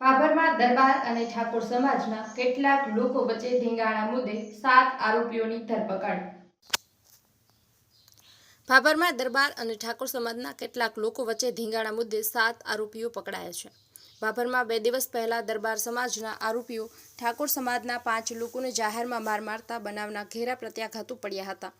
ભાભરમાં દરબાર અને ઠાકોર સમાજના કેટલાક લોકો વચ્ચે ધીંગાણા મુદ્દે સાત આરોપીઓની ધરપકડ. ભાભરમાં દરબાર અને ઠાકોર સમાજના કેટલાક લોકો વચ્ચે ધીંગાણા મુદ્દે સાત આરોપીઓ પકડાયા છે. ભાભરમાં બે દિવસ પહેલા દરબાર સમાજના આરોપીઓ ઠાકોર સમાજના પાંચ લોકોને જાહેરમાં માર મારતા બનાવના ઘેરા પ્રત્યાઘાતો પડ્યા હતા.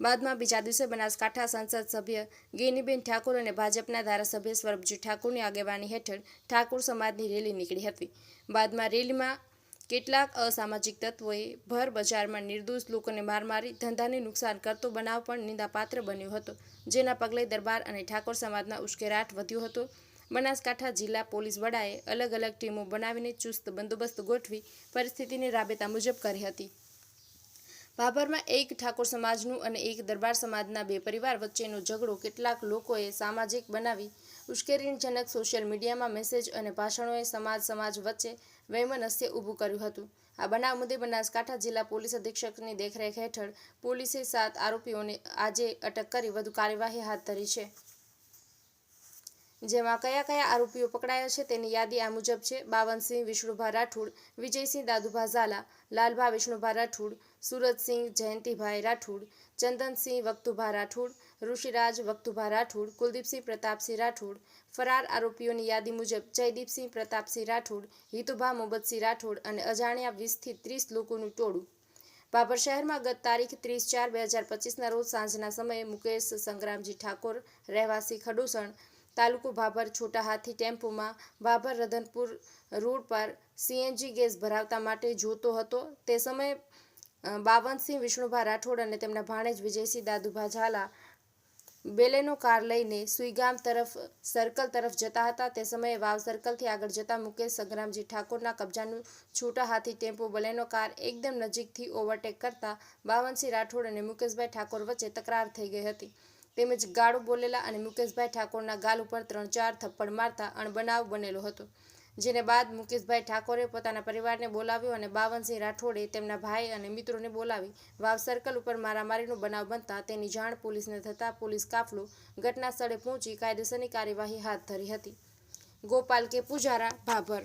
બાદમાં બીજા દિવસે બનાસકાંઠા સંસદ સભ્ય ગેનીબેન ઠાકોર અને ભાજપના ધારાસભ્ય સ્વરૂપજી ઠાકોરની આગેવાની હેઠળ ઠાકોર સમાજની રેલી નીકળી હતી. બાદમાં રેલીમાં કેટલાક અસામાજિક તત્વોએ ભર બજારમાં નિર્દોષ લોકોને માર મારી, ધંધાને નુકસાન કરતો બનાવ પણ નિંદાપાત્ર બન્યો હતો. જેના પગલે દરબાર અને ઠાકોર સમાજના ઉશ્કેરાટ વધ્યો હતો. બનાસકાંઠા જિલ્લા પોલીસ વડાએ અલગ અલગ ટીમો બનાવીને ચુસ્ત બંદોબસ્ત ગોઠવી પરિસ્થિતિને રાબેતા મુજબ કરી હતી. ભાભરમાં એક ઠાકોર સમાજનું અને એક દરબાર સમાજના બે પરિવાર વચ્ચેનો ઝઘડો કેટલાક લોકોએ સામાજિક બનાવી ઉશ્કેરણીજનક સોશિયલ મીડિયામાં મેસેજ અને ભાષણોએ સમાજ સમાજ વચ્ચે વૈમનસ્ય ઊભું કર્યું હતું. આ બનાવ મુદ્દે બનાસકાંઠા જિલ્લા પોલીસ અધિક્ષકની દેખરેખ હેઠળ પોલીસે સાત આરોપીઓને આજે અટક કરી વધુ કાર્યવાહી હાથ ધરી છે. જેમાં કયા કયા આરોપીઓ પકડાયા છે તેની યાદી આ મુજબ છે. બાવનસિંહ, વિષ્ણુભા રાઠોડ, વિજયસિંહ દાદુભા ઝાલા લાલભા વિષ્ણુભા રાઠોડ સુરતસિંહ જયંતિભાઈ રાઠોડ, ચંદનસિંહ વક્તુભા રાઠોડ, ઋષિરાજ વક્તુભા રાઠોડ, કુલદીપસિંહ પ્રતાપસિંહ રાઠોડ, ફરાર આરોપીઓની યાદી મુજબ જયદીપસિંહ પ્રતાપસિંહ રાઠોડ, હિતુભા મોબતસિંહ રાઠોડ અને અજાણ્યા વીસથી ત્રીસ લોકોનું ટોળું. બાબર શહેરમાં ગત તારીખ ત્રીસ ચાર બે હજાર પચીસના રોજ સાંજના સમયે મુકેશ સંગ્રામજી ઠાકોર, રહેવાસી ખડોસણ તાલુકો ભાભર છોટા હાથી ટેમ્પોમાં ભાભર રધનપુર રોડ પર સીએનજી ગેસ ભરાવતા માટે જોતો હતો. તે સમયે બાવનસિંહ વિષ્ણુભા રાઠોડ અને તેમના ભાણેજ વિજયસિંહ દાદુભા ઝાલા બેલેનો કાર લઈને સુઈગામ તરફ, સર્કલ તરફ જતા હતા. તે સમયે વાવ સર્કલથી આગળ જતા મુકેશ સંગ્રામજી ઠાકોરના કબજાનું છૂટા હાથી ટેમ્પો બલેનો કાર એકદમ નજીકથી ઓવરટેક કરતા બાવનસિંહ રાઠોડ અને મુકેશભાઈ ઠાકોર વચ્ચે તકરાર થઈ ગઈ હતી. તેમજ ગાળું બોલેલા અને મુકેશભાઈ ઠાકોરના ગાલ ઉપર ત્રણ ચાર થપ્પડ મારતા અણબનાવ બનેલો હતો, જેને બાદ મુકેશભાઈ ઠાકોરે પોતાના પરિવારને બોલાવ્યો અને બાવનસિંહ રાઠોડે તેમના ભાઈ અને મિત્રોને બોલાવી વાવ સર્કલ ઉપર મારામારીનો બનાવ બનતા તેની જાણ પોલીસને થતાં પોલીસ કાફલો ઘટના સ્થળે પહોંચી કાયદેસરની કાર્યવાહી હાથ ધરી હતી. ગોપાલ કે પૂજારા, ભાભર.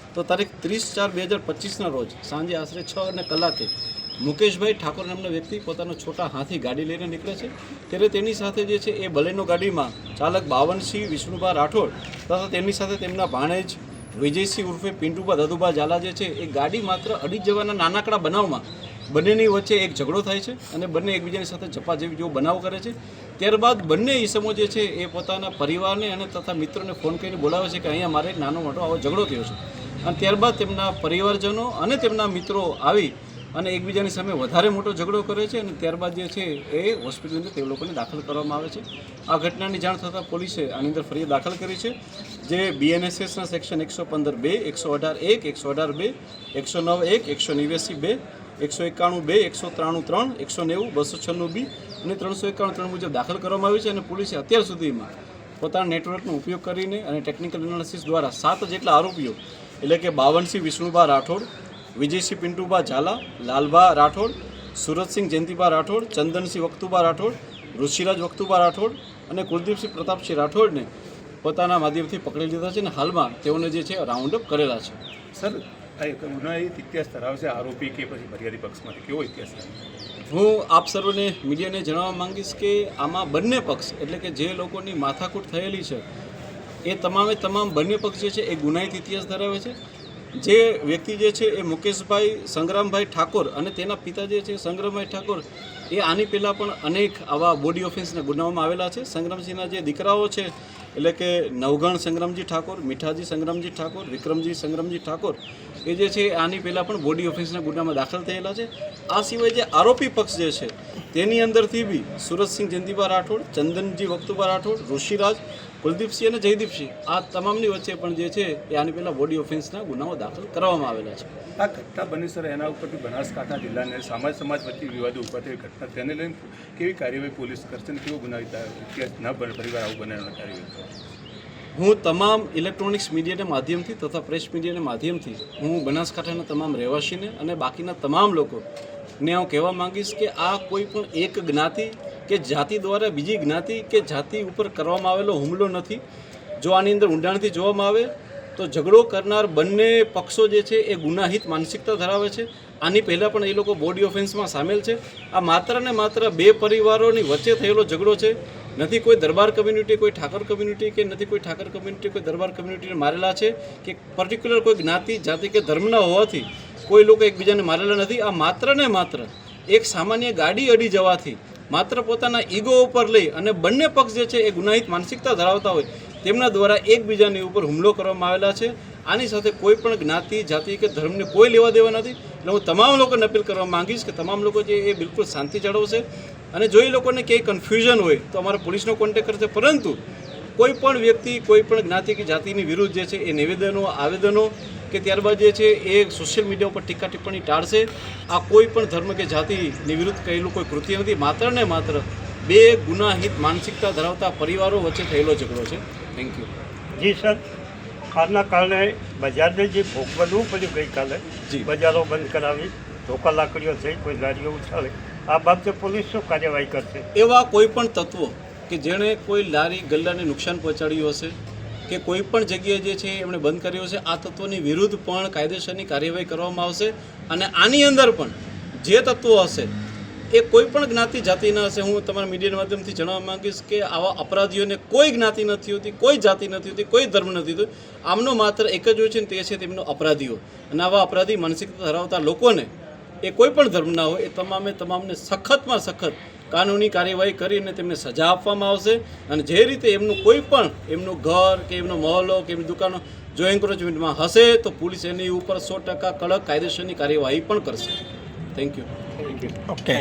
તો તારીખ ત્રીસ ચાર બે હજાર પચીસના રોજ સાંજે આશરે છ અને કલાકે મુકેશભાઈ ઠાકોર નામના વ્યક્તિ પોતાનો છોટા હાથી ગાડી લઈને નીકળે છે. ત્યારે તેની સાથે જે છે એ બલેનો ગાડીમાં ચાલક બાવનસિંહ, વિષ્ણુભા રાઠોડ તથા તેમની સાથે તેમના ભાણેજ વિજયસિંહ ઉર્ફે પિન્ટુભા દાદુભા ઝાલા જે છે એ ગાડી માત્ર અડી જવાના નાનકડા બનાવમાં બંનેની વચ્ચે એક ઝઘડો થાય છે અને બંને એકબીજાની સાથે જપા જેવી જેવો બનાવ કરે છે. ત્યારબાદ બંને ઈસમો જે છે એ પોતાના પરિવારને અને તથા મિત્રોને ફોન કરીને બોલાવે છે કે અહીંયા મારે નાનો મોટો આવો ઝઘડો થયો છે. અને ત્યારબાદ તેમના પરિવારજનો અને તેમના મિત્રો આવી અને એકબીજાની સામે વધારે મોટો ઝઘડો કરે છે અને ત્યારબાદ જે છે એ હોસ્પિટલની તે લોકોને દાખલ કરવામાં આવે છે. આ ઘટનાની જાણ થતાં પોલીસે આની અંદર ફરિયાદ દાખલ કરી છે, જે બીએનએસએસના સેક્શન એકસો પંદર બે, એકસો અઢાર એક, એકસો અઢાર બે, એકસો નવ એક, એકસો નેવ્યાસી બે, એકસો એકાણું બે, એકસો ત્રાણું ત્રણ, એકસો નેવું, બસો છન્નું બી અને ત્રણસો એકાણું ત્રણ મુજબ દાખલ કરવામાં આવી છે અને પોલીસે અત્યાર સુધીમાં પોતાના નેટવર્કનો ઉપયોગ કરીને અને ટેકનિકલ એનાલિસિસ દ્વારા સાત જેટલા આરોપીઓ, એટલે કે બાવનસિંહ વિષ્ણુભા રાઠોડ, વિજયસિંહ પિન્ટુભા ઝાલા, લાલભા રાઠોડ સુરતસિંહ જયંતિભા રાઠોડ, ચંદનસિંહ વક્તુભા રાઠોડ, ઋષિરાજ વક્તુભા રાઠોડ અને કુલદીપસિંહ પ્રતાપસિંહ રાઠોડને પોતાના માધ્યમથી પકડી લીધા છે અને હાલમાં તેઓને જે છે રાઉન્ડ અપ કરેલા છે. સર, આ એક ગુનાહિત ઇતિહાસ ધરાવે છે આરોપી કે પછી ફરિયાદી પક્ષમાંથી? કેવો ઇતિહાસ છે? હું આપ સર્વને મીડિયાને જણાવવા માંગીશ કે આમાં બંને પક્ષ, એટલે કે જે લોકોની માથાકૂટ થયેલી છે, એ તમામે તમામ બંને પક્ષ જે છે એ ગુનાહિત ઇતિહાસ ધરાવે છે? જે વ્યક્તિ જે છે એ મુકેશભાઈ સંગ્રામભાઈ ઠાકોર અને તેના પિતા જે છે સંગ્રામભાઈ ઠાકોર, એ આની પહેલાં પણ અનેક આવા બોડી ઓફેન્સના ગુનાઓમાં આવેલા છે. સંગ્રામજીના જે દીકરાઓ છે, એટલે કે નવગણ સંગ્રામજી ઠાકોર, મીઠાજી સંગ્રામજી ઠાકોર, વિક્રમજી સંગ્રામજી ઠાકોર, એ જે છે આની પહેલાં પણ બોડી ઓફેન્સના ગુનામાં દાખલ થયેલા છે. આ સિવાય જે આરોપી પક્ષ જે છે, તેની અંદરથી બી સુરતસિંહ જંદીબા રાઠોડ, ચંદનજી વક્તુબા રાઠોડ, ઋષિરાજ કુલદીપસિંહ અને જયદીપસિંહ આ તમામની વચ્ચે પણ જે છે એ આની પહેલાં બોડી ઓફેન્સના ગુનાઓ દાખલ કરવામાં આવેલા છે. આ ઘટના બની સર એના ઉપરથી બનાસકાંઠા જિલ્લાને સમાજ સમાજ વચ્ચે વિવાદો ઊભા થઈ ઘટના તેને લઈને કેવી કાર્યવાહી પોલીસ કરશે અને કેવો ગુના ઇતિહાસ ન બને પરિવાર આવું બને એના કાર્યવાહી હું તમામ ઇલેક્ટ્રોનિક્સ મીડિયાના માધ્યમથી તથા પ્રેસ મીડિયાના માધ્યમથી હું બનાસકાંઠાના તમામ રહેવાસીને અને બાકીના તમામ લોકોને હું કહેવા માંગીશ કે આ કોઈ પણ એક જ્ઞાતિ કે જાતિ દ્વારા બીજી જ્ઞાતિ કે જાતિ ઉપર કરવામાં આવેલો હુમલો નથી. જો આની અંદર ઊંડાણથી જોવામાં આવે, તો ઝઘડો કરનાર બંને પક્ષો જે છે એ ગુનાહિત માનસિકતા ધરાવે છે. આની પહેલાં પણ એ લોકો બોડી ઓફેન્સમાં સામેલ છે. આ માત્ર ને માત્ર બે પરિવારોની વચ્ચે થયેલો ઝઘડો છે. નથી કોઈ દરબાર કમ્યુનિટી, કોઈ ઠાકર કમ્યુનિટી કે નથી કોઈ ઠાકર કમ્યુનિટી, કોઈ દરબાર કમ્યુનિટીને મારેલા છે કે પર્ટિક્યુલર કોઈ જ્ઞાતિ, જાતિ કે ધર્મના હોવાથી કોઈ લોકો એકબીજાને મારેલા નથી. આ માત્ર ને માત્ર એક સામાન્ય ગાડી અડી જવાથી માત્ર પોતાના ઈગો ઉપર લઈ અને બંને પક્ષ જે છે એ ગુનાહિત માનસિકતા ધરાવતા હોય, તેમના દ્વારા એકબીજાની ઉપર હુમલો કરવામાં આવેલા છે. આની સાથે કોઈ પણ જ્ઞાતિ, જાતિ કે ધર્મને કોઈ લેવા દેવા નથી. એટલે હું તમામ લોકોને અપીલ કરવા માંગીશ કે તમામ લોકો જે એ બિલકુલ શાંતિ જાળવશે. અને જો એ લોકોને ક્યાંય કન્ફ્યુઝન હોય, તો અમારા પોલીસનો કોન્ટેક્ટ કરશે. પરંતુ કોઈ પણ વ્યક્તિ, કોઈ પણ જ્ઞાતિ કે જાતિની વિરુદ્ધ જે છે એ નિવેદનો, આવેદનો કે ત્યારબાદ જે છે એ સોશિયલ મીડિયા ઉપર ટીકા ટિપ્પણી ટાળશે. આ કોઈ પણ ધર્મ કે જાતિની વિરુદ્ધ કહેલું કોઈ કૃત્ય નથી. માત્ર ને માત્ર બે ગુનાહિત માનસિકતા ધરાવતા પરિવારો વચ્ચે થયેલો ઝઘડો છે. થેન્ક યુ જી સર. આના કારણે બજારને જે ભોગ બનવું પડ્યું ગઈકાલે જી. બજારો બંધ કરાવી ધોકા લાકડીઓ થઈ કોઈ ગાડીઓ ઉછાળે આ બાબતે પોલીસ શું કાર્યવાહી કરશે? એવા કોઈ પણ તત્વો કે જેણે કોઈ લારી ગલ્લાને નુકસાન પહોંચાડ્યું હશે કે કોઈ પણ જગ્યાએ જે છે એમણે બંધ કર્યો છે. આ તત્વોની વિરુદ્ધ પણ કાયદેસરની કાર્યવાહી કરવામાં આવશે અને આની અંદર પણ જે તત્વો હશે એ કોઈ પણ જ્ઞાતિ જાતિના હશે. હું તમારા મીડિયાના માધ્યમથી જણાવવા માંગીશ કે આવા અપરાધીઓને કોઈ જ્ઞાતિ નથી હોતી, કોઈ જાતિ નથી હોતી, કોઈ ધર્મ નથી હોતું. આમનો માત્ર એક જ હોય છે ને તે છે તેમનો અપરાધીઓ. અને આવા અપરાધી માનસિકતા ધરાવતા લોકોને એ કોઈ પણ ધર્મના હોય એ તમામે તમામને સખતમાં સખત કાનૂની કાર્યવાહી કરીને તેમને સજા આપવામાં આવશે અને જે રીતે એમનું કોઈ પણ એમનું ઘર કે એમનો મહોલ્લો કે એમની દુકાનો જો એન્ક્રોચમેન્ટમાં હશે તો પોલીસ એની ઉપર સો ટકા કડક કાયદેસરની કાર્યવાહી પણ કરશે. Thank you thank you okay